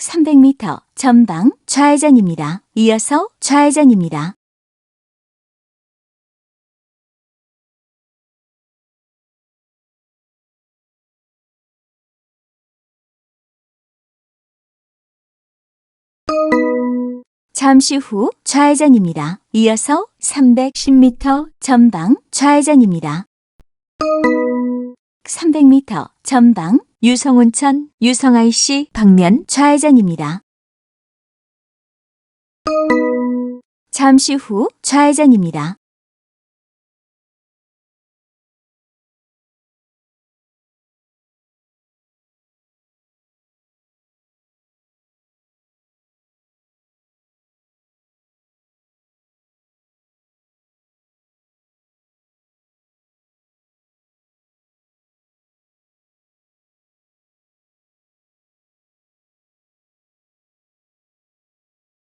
300m 전방 좌회전입니다. 이어서 좌회전입니다. 잠시 후 좌회전입니다. 이어서 310m 전방 좌회전입니다. 300m 전방 유성운천 유성IC 방면 좌회전입니다. 잠시 후 좌회전입니다.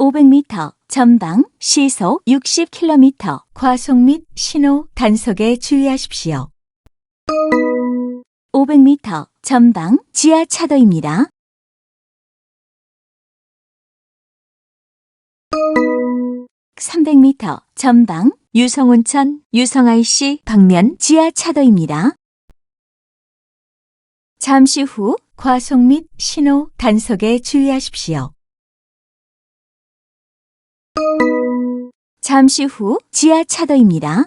500m 전방 시속 60km 과속 및 신호 단속에 주의하십시오. 500m 전방 지하 차도입니다. (300m) 전방 유성운천 유성IC 방면 지하 차도입니다. 잠시 후 과속 및 신호 단속에 주의하십시오. 잠시 후 지하 차도입니다.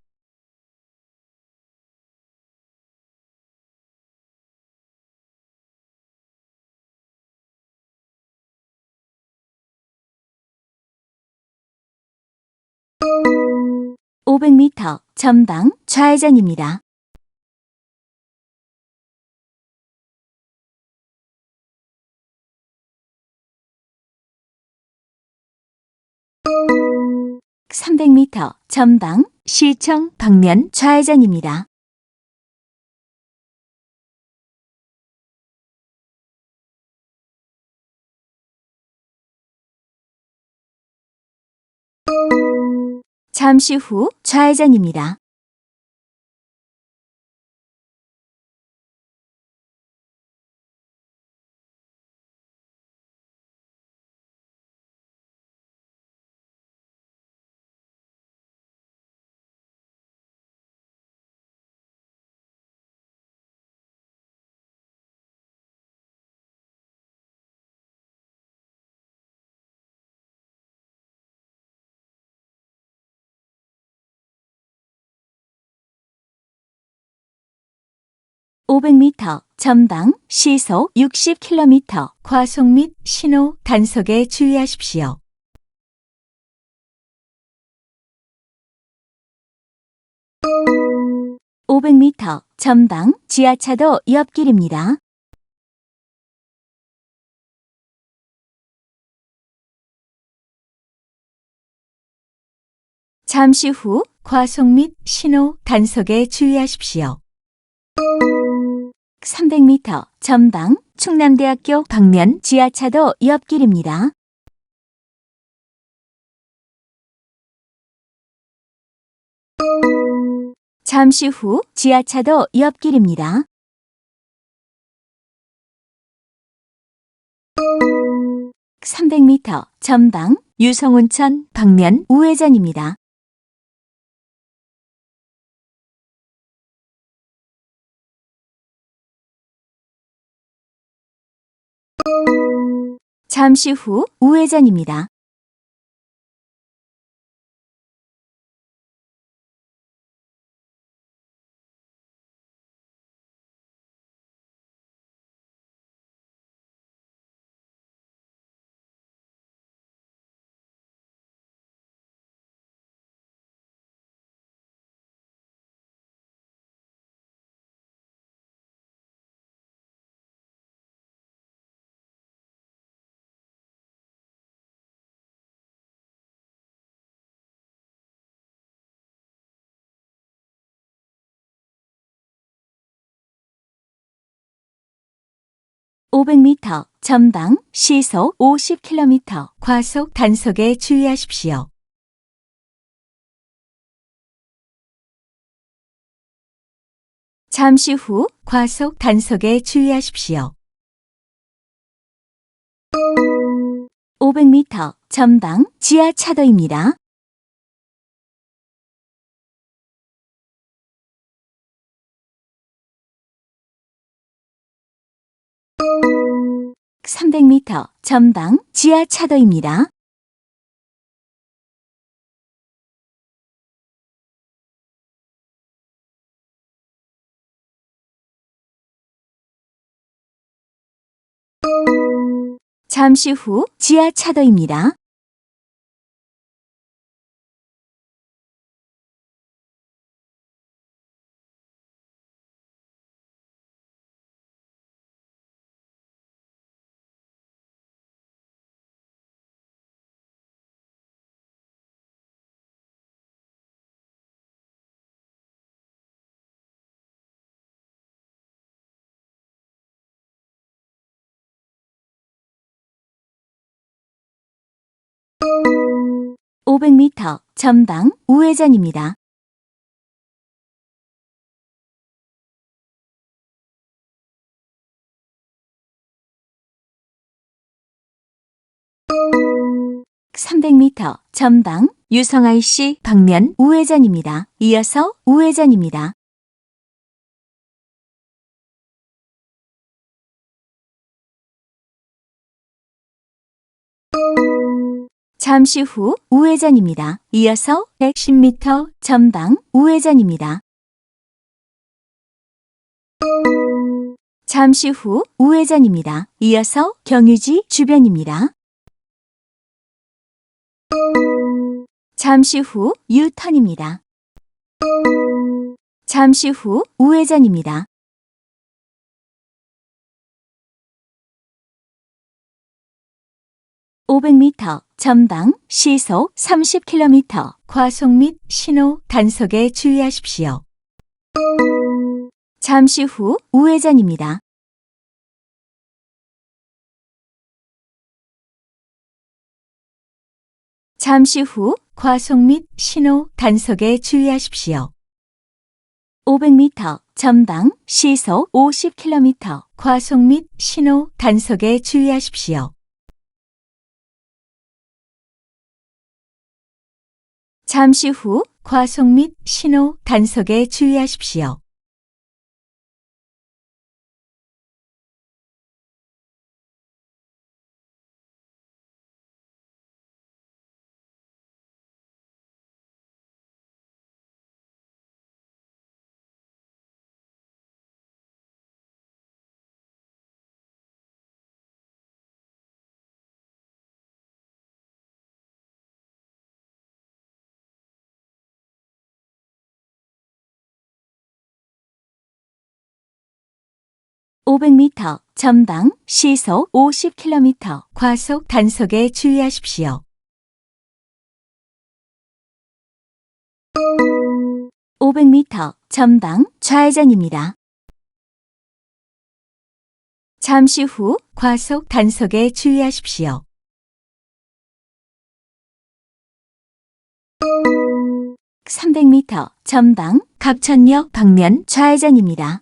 (500m) 전방 좌회전입니다. (300m) 전방 시청 방면 좌회전입니다. 잠시 후 좌회전입니다. (500m) 전방 시속 60km 과속 및 신호 단속에 주의하십시오. (500m) 전방 지하차도 옆길입니다. 잠시 후 과속 및 신호 단속에 주의하십시오. 300m 전방 충남대학교 방면 지하차도 옆길입니다. 잠시 후 지하차도 옆길입니다. 300m 전방 유성운천 방면 우회전입니다. 잠시 후 우회전입니다. (500m) 전방 시속 (50km) 과속 단속에 주의하십시오. 잠시 후 과속 단속에 주의하십시오. 500m 전방 지하 차도입니다. (300m) 전방 지하 차도입니다. 잠시 후 지하 차도입니다. (500m) 전방 우회전입니다. (300m) 전방 유성IC 방면 우회전입니다. 이어서 우회전입니다. 잠시 후 우회전입니다. 이어서 110m 전방 우회전입니다. 잠시 후 우회전입니다. 이어서 경유지 주변입니다. 잠시 후 유턴입니다. 잠시 후 우회전입니다. 500m 전방 시속 30km 과속 및 신호 단속에 주의하십시오. 잠시 후 우회전입니다. 잠시 후 과속 및 신호 단속에 주의하십시오. 500m 전방 시속 50km 과속 및 신호 단속에 주의하십시오. 잠시 후 과속 및 신호 단속에 주의하십시오. (500m) 전방 시속 (50km) 과속 단속에 주의하십시오. 500m 전방 좌회전입니다. 잠시 후 과속 단속에 주의하십시오. 300m 전방 갑천역 방면 좌회전입니다.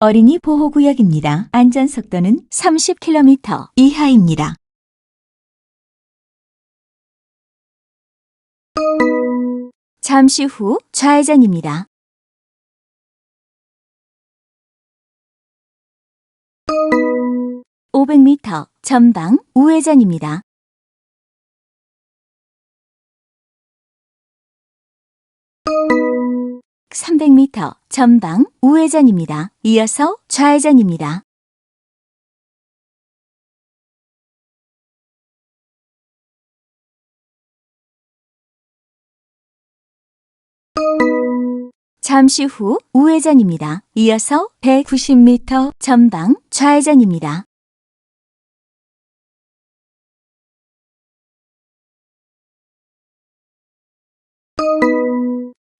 어린이 보호구역입니다. 안전속도는 30km 이하입니다. 잠시 후 좌회전입니다. 500m 전방 우회전입니다. 300m 전방 우회전입니다. 이어서 좌회전입니다. 잠시 후 우회전입니다. 이어서 190m 전방 좌회전입니다.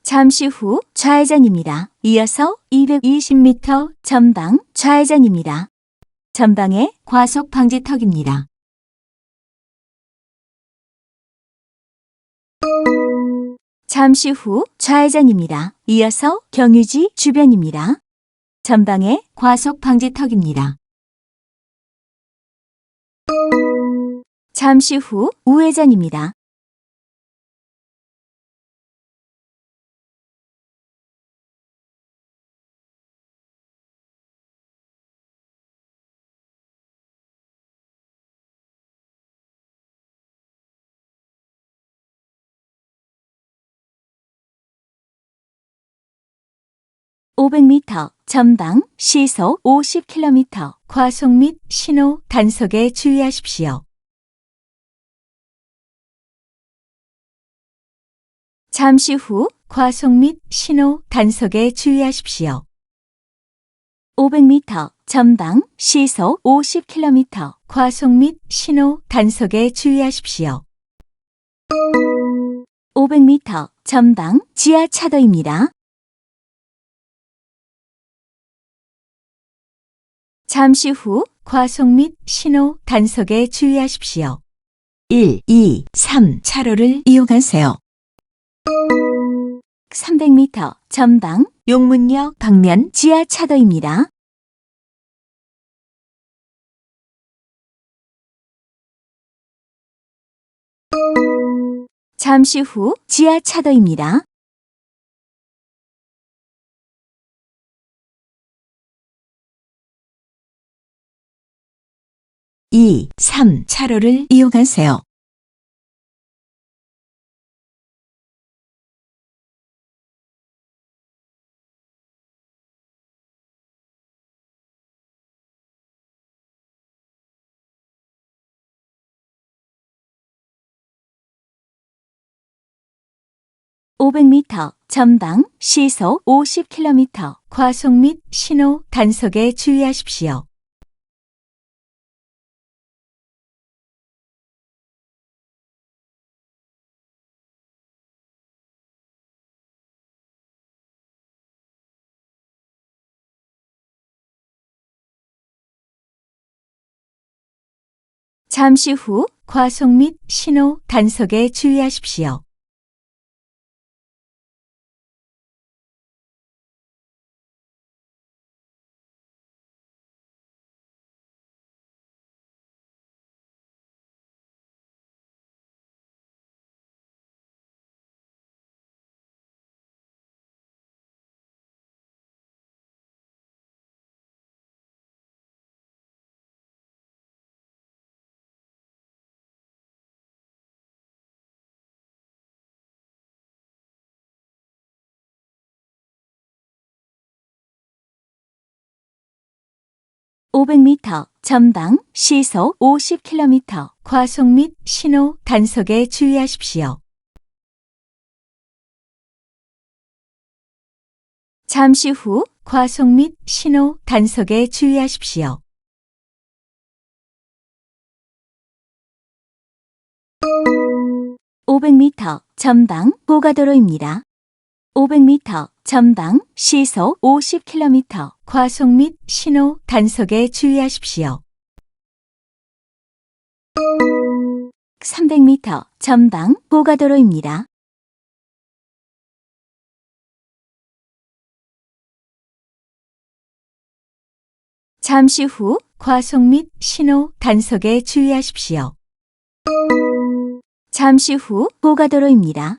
잠시 후 좌회전입니다. 이어서 220m 전방 좌회전입니다. 전방에 과속 방지턱입니다. 잠시 후 좌회전입니다. 이어서 경유지 주변입니다. 전방에 과속 방지턱입니다. 잠시 후 우회전입니다. (500m) 전방 시속 (50km) 과속 및 신호 단속에 주의하십시오. 잠시 후 과속 및 신호 단속에 주의하십시오. 500m 전방 시속 50km 과속 및 신호 단속에 주의하십시오. 500m 전방 지하 차도입니다. 잠시 후 과속 및 신호 단속에 주의하십시오. 1, 2, 3 차로를 이용하세요. 300m 전방 용문역 방면 지하 차도입니다. 잠시 후 지하 차도입니다. 이, 3 차로를 이용하세요. (500m) 전방 시속 (50km) 과속 및 신호 단속에 주의하십시오. 잠시 후 과속 및 신호 단속에 주의하십시오. (500m) 전방 시속 (50km) 과속 및 신호 단속에 주의하십시오. 잠시 후 과속 및 신호 단속에 주의하십시오. 500m 전방 고가도로입니다. 500m 전방 시속 50km 과속 및 신호 단속에 주의하십시오. 300m 전방 고가도로입니다. 잠시 후 과속 및 신호 단속에 주의하십시오. 잠시 후 고가도로입니다.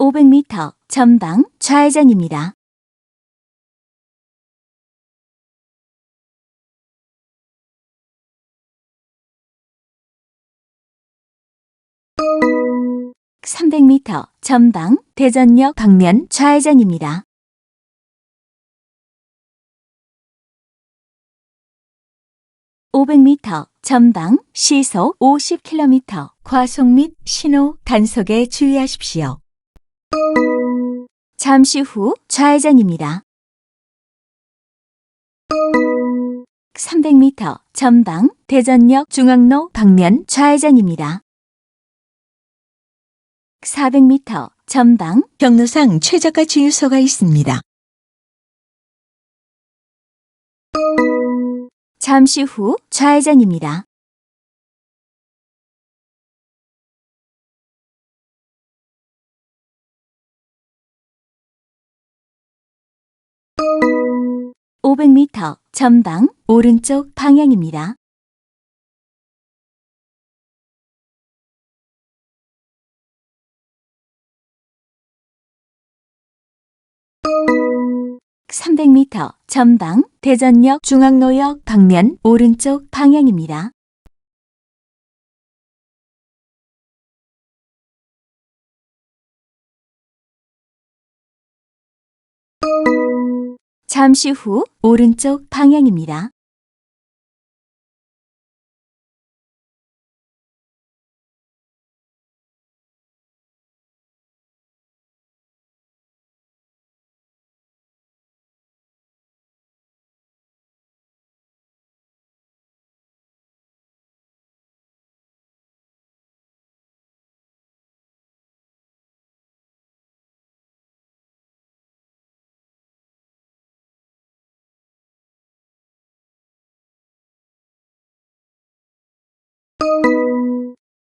(500m) 전방 좌회전입니다. (300m) 전방 대전역 방면 좌회전입니다. 500m 전방 시속 50km 과속 및 신호 단속에 주의하십시오. 잠시 후 좌회전입니다. 300m 전방 대전역 중앙로 방면 좌회전입니다. 400m 전방 경로상 최저가 주유소가 있습니다. 잠시 후 좌회전입니다. (500m) 전방 오른쪽 방향입니다. (300m) 전방 대전역 중앙로역 방면 오른쪽 방향입니다. 잠시 후 오른쪽 방향입니다.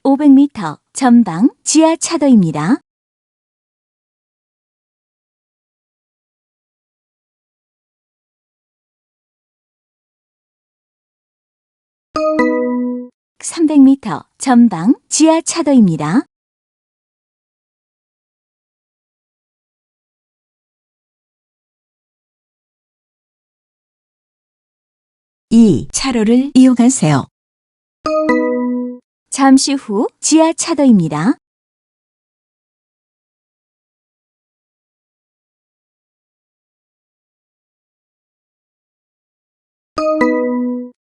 (500m) 전방 지하 차도입니다. (300m) 전방 지하 차도입니다. 2. 차로를 이용하세요. 잠시 후 지하 차도입니다.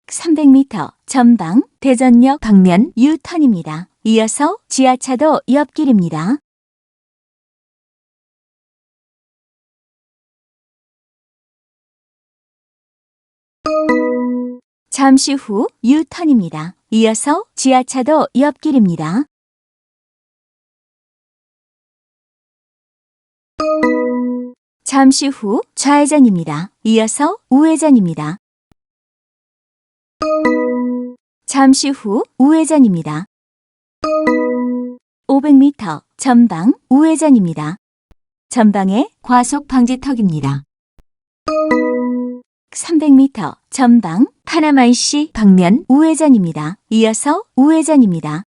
(300m) 전방 대전역 방면 유턴입니다. 이어서 지하차도 옆길입니다. 잠시 후 유턴입니다. 이어서 지하차도 옆길입니다. 잠시 후 좌회전입니다. 이어서 우회전입니다. 잠시 후 우회전입니다. 500m 전방 우회전입니다. 전방에 과속 방지턱입니다. 300m 전방 파나마이시 방면 우회전입니다. 이어서 우회전입니다.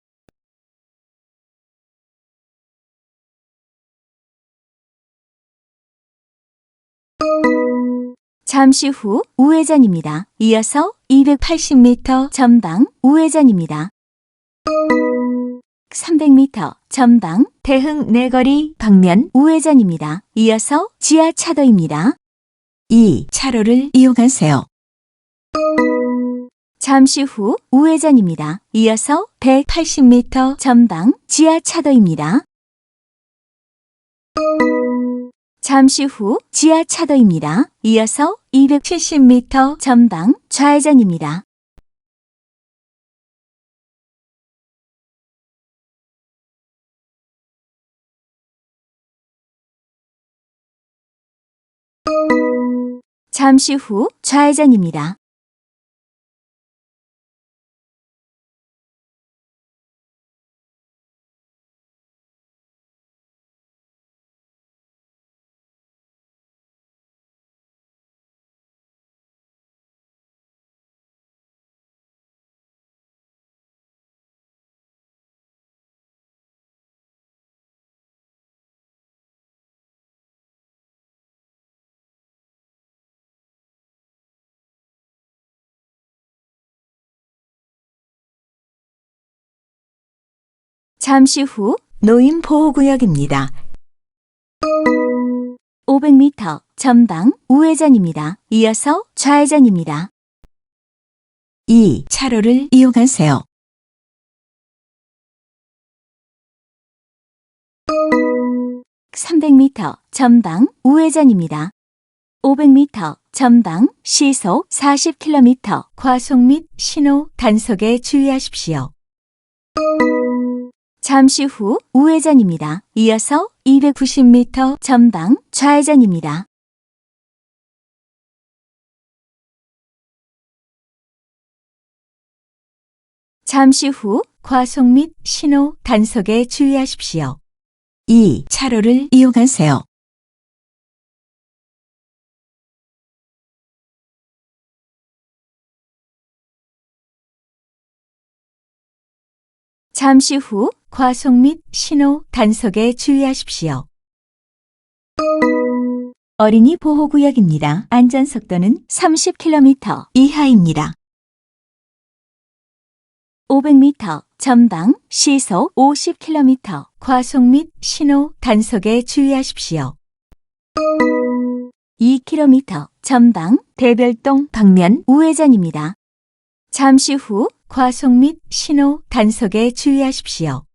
잠시 후 우회전입니다. 이어서 280m 전방 우회전입니다. 300m 전방 대흥 내거리 방면 우회전입니다. 이어서 지하차도입니다. 2. 차로를 이용하세요. 잠시 후 우회전입니다. 이어서 180m 전방 지하 차도입니다. 잠시 후 지하 차도입니다. 이어서 270m 전방 좌회전입니다. 잠시 후 좌회전입니다. 잠시 후 노인 보호구역입니다. 500m 전방 우회전입니다. 이어서 좌회전입니다. 2. 차로를 이용하세요. (300m) 전방 우회전입니다. 500m 전방 시속 40km 과속 및 신호 단속에 주의하십시오. 잠시 후 우회전입니다. 이어서 290m 전방 좌회전입니다. 잠시 후 과속 및 신호 단속에 주의하십시오. 2. 차로를 이용하세요. 잠시 후 과속 및 신호 단속에 주의하십시오. 어린이 보호구역입니다. 안전속도는 30km 이하입니다. 500m 전방 시속 50km 과속 및 신호 단속에 주의하십시오. 2km 전방 대별동 방면 우회전입니다. 잠시 후 과속 및 신호 단속에 주의하십시오.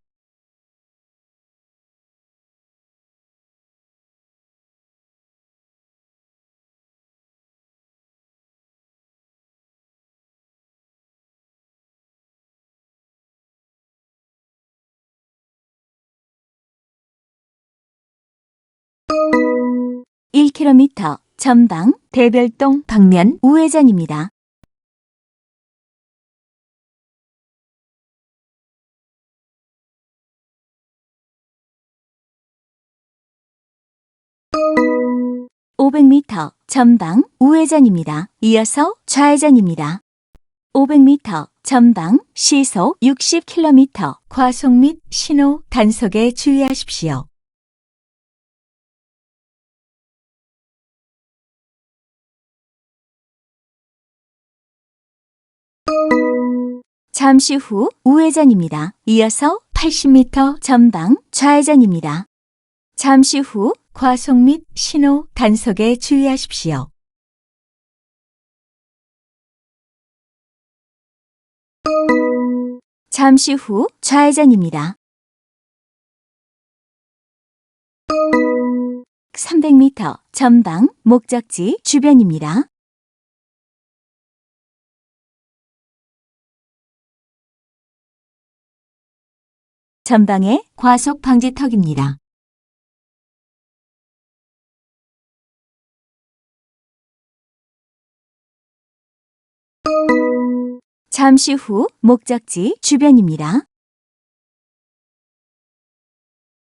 (1km) 전방 대별동 방면 우회전입니다. (500m) 전방 우회전입니다. 이어서 좌회전입니다. 500m 전방 시속 60km 과속 및 신호 단속에 주의하십시오. 잠시 후 우회전입니다. 이어서 80m 전방 좌회전입니다. 잠시 후 과속 및 신호 단속에 주의하십시오. 잠시 후 좌회전입니다. 300m 전방 목적지 주변입니다. 전방에 과속 방지턱입니다. 잠시 후 목적지 주변입니다.